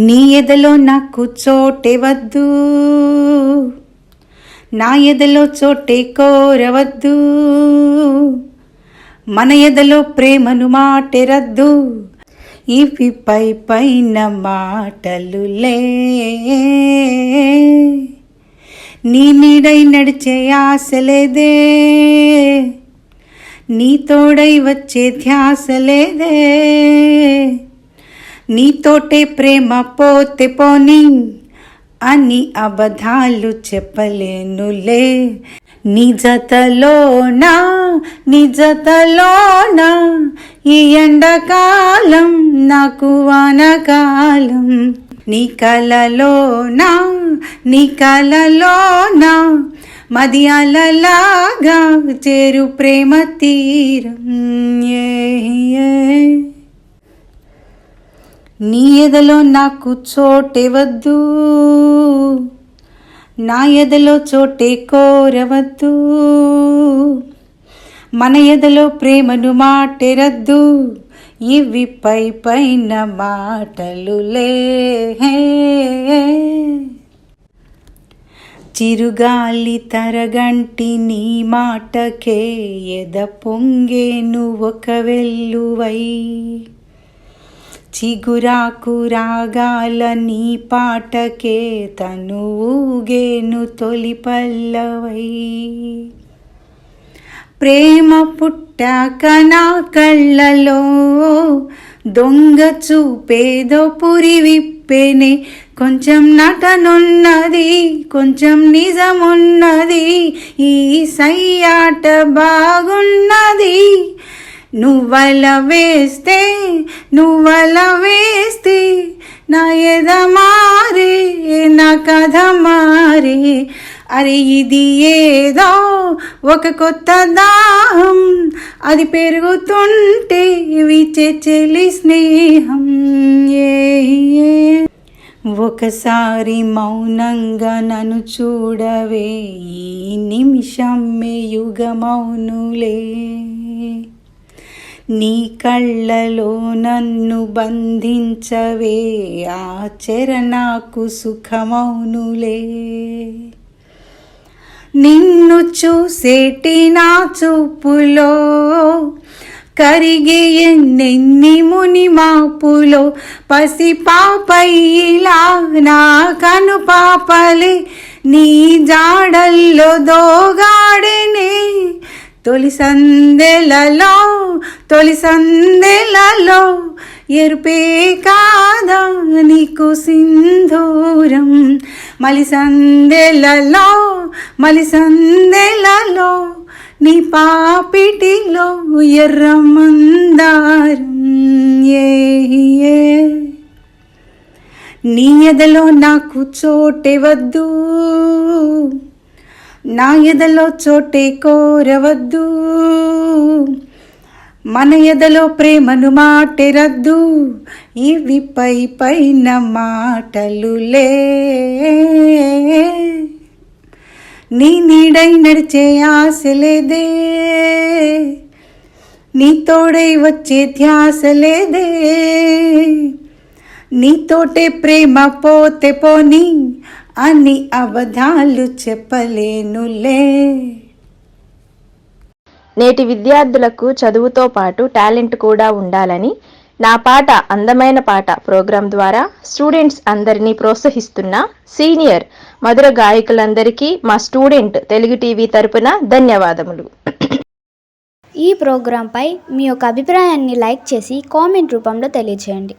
నీ ఎదలో నాకు చోటే వద్దు. నా ఎదలో చోటే కోరవద్దు. మన ఎదలో ప్రేమను మాటెరద్దు ఇవి పై పైన మాటలులే నీ నీడై నడిచే ఆశలేదే నీ తోడై వచ్చే ధ్యాస లేదే. నీతోటే ప్రేమ పోతే పోని అని అబద్ధాలు చెప్పలేనులే. నిజతలోనా నిజతలోనా ఈ ఎండకాలం నాకు వానకాలం. నీ కలలోనా నీ కలలోనా మది అలలాగా చేరు ప్రేమ తీరం. ఏ. నీ ఎదలో నాకు చోటెవద్దు నా ఎదలో చోటే కోరవద్దు. మన ఎదలో ప్రేమను మాటెరద్దు ఇవి పై పైన మాటలులే చిరుగాలి తరగంటి నీ మాటకే ఎద పొంగేను ఒక వెల్లువై. చిగురాకు రాగాల నీ పాటకే తను ఊగేను తొలి పల్లవై. ప్రేమ పుట్టాక నా కళ్ళలో దొంగ చూపేదో పురి విప్పేనే. కొంచెం నటనున్నది కొంచెం నిజమున్నది ఈ సయ్యాట బాగున్నది. నువ్వల వేస్తే నువ్వల వేస్తే నా ఎద మారే నా కథ మారే. అరే ఇది ఏదో ఒక కొత్త దాహం. అది పెరుగుతుంటే విచే చెలి స్నేహం. ఏ ఒకసారి మౌనంగా నన్ను చూడవే ఈ నిమిషం మే యుగమౌనులే. నీ కళ్ళలో నన్ను బంధించవే ఆ నాకు సుఖమౌనులే. నిన్ను చూసేటి నా చూపులో కరిగే ఎన్నెన్ని ముని మాపులో పసి పాపయ్యిలా నా కను పాపలే నీ జాడల్లో దోగాడనే. తొలి సందెలలో తొలి సందెలలో ఎరుపే కాదా నీకు సింధూరం? మలి సందెలలో మలి సందెలలో నీ పాపిటిలో ఎర్ర మందారం ఏ. నీ ఎదలో నాకు చోటే వద్దు. నా ఎదలో చోటే కోరవద్దు. మన ఎదలో ప్రేమను మాటెరద్దు ఇవి పై పైన మాటలులే నీ నీడై నడిచే ఆశ లేదే. నీ తోడై వచ్చే ధ్యాస లేదే. నీతోటే ప్రేమ పోతే పోని అని అబద్ధాలు చెప్పలేనులే. నేటి విద్యార్థులకు చదువుతో పాటు టాలెంట్ కూడా ఉండాలని నా పాట అందమైన పాట ప్రోగ్రాం ద్వారా స్టూడెంట్స్ అందరినీ ప్రోత్సహిస్తున్న సీనియర్ మధుర గాయకులందరికీ మా స్టూడెంట్ తెలుగు టీవీ తరపున ధన్యవాదములు. ఈ ప్రోగ్రాంపై మీ యొక్క అభిప్రాయాన్ని లైక్ చేసి కామెంట్ రూపంలో తెలియజేయండి